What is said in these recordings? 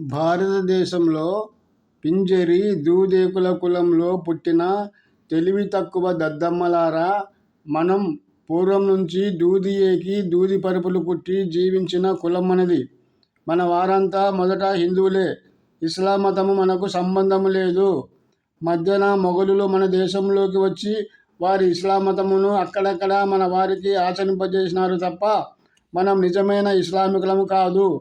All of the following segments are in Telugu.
భారతదేశంలో పింజరి దూదేకుల కులంలో పుట్టిన తెలివి తక్కువ దద్దమ్మలారా మనం పూర్వం నుంచి దూది ఏకి దూది పరుపులు కుట్టి జీవించిన కులం మనది. మన వారంతా మొదట హిందువులే. ఇస్లాం మతము మనకు సంబంధం లేదు. మధ్యన మొఘలులు మన దేశంలోకి వచ్చి వారి ఇస్లాం మతమును అక్కడక్కడ మన వారికి ఆచరింపజేసినారు తప్ప మనం నిజమైన ఇస్లామికులము కాదు.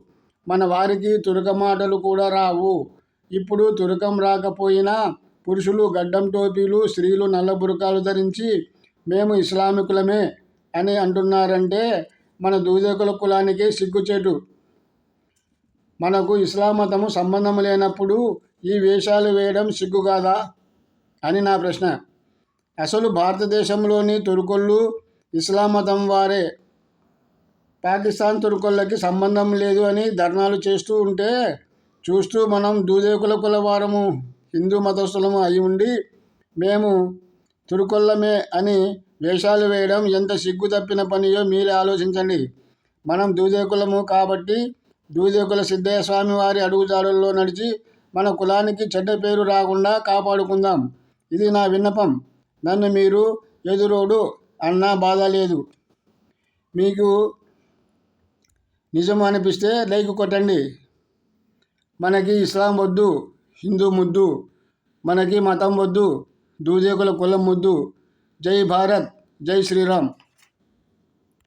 మన వారికి తురక మాటలు కూడా రావు. ఇప్పుడు తురకం రాకపోయినా పురుషులు గడ్డం టోపీలు, స్త్రీలు నల్ల బురకాలు ధరించి మేము ఇస్లామికులమే అని అంటున్నారంటే మన దూదకుల కులానికి సిగ్గుచేటు. మనకు ఇస్లాం మతము సంబంధం లేనప్పుడు ఈ వేషాలు వేయడం సిగ్గు కాదా? అని నా ప్రశ్న. అసలు భారతదేశంలోని తురుకుళ్ళు ఇస్లాం మతం వారే. పాకిస్తాన్ తుర్కులకి సంబంధం లేదు అని ధర్నాలు చేస్తూ ఉంటే చూస్తూ మనం దూదేకుల కులవారము హిందూ మతస్థులము అయి ఉండి మేము తుర్కోళ్ళమే అని వేషాలు వేయడం ఎంత సిగ్గు తప్పిన పనియో మీరే ఆలోచించండి. మనం దూదేకులము కాబట్టి దూదేకుల సిద్ధయ్య స్వామి వారి అడుగుదారుల్లో నడిచి మన కులానికి చెడ్డ పేరు రాకుండా కాపాడుకుందాం. ఇది నా విన్నపం. నన్ను మీరు ఎదురోడు అన్నా బాధ లేదు. మీకు నిజం అనిపిస్తే లైక్ కొట్టండి. మనకి ఇస్లాం వద్దు హిందూ ముద్దు. మనకి మతం వద్దు దూదేకుల కులం ముద్దు. జై భారత్ జై శ్రీరామ్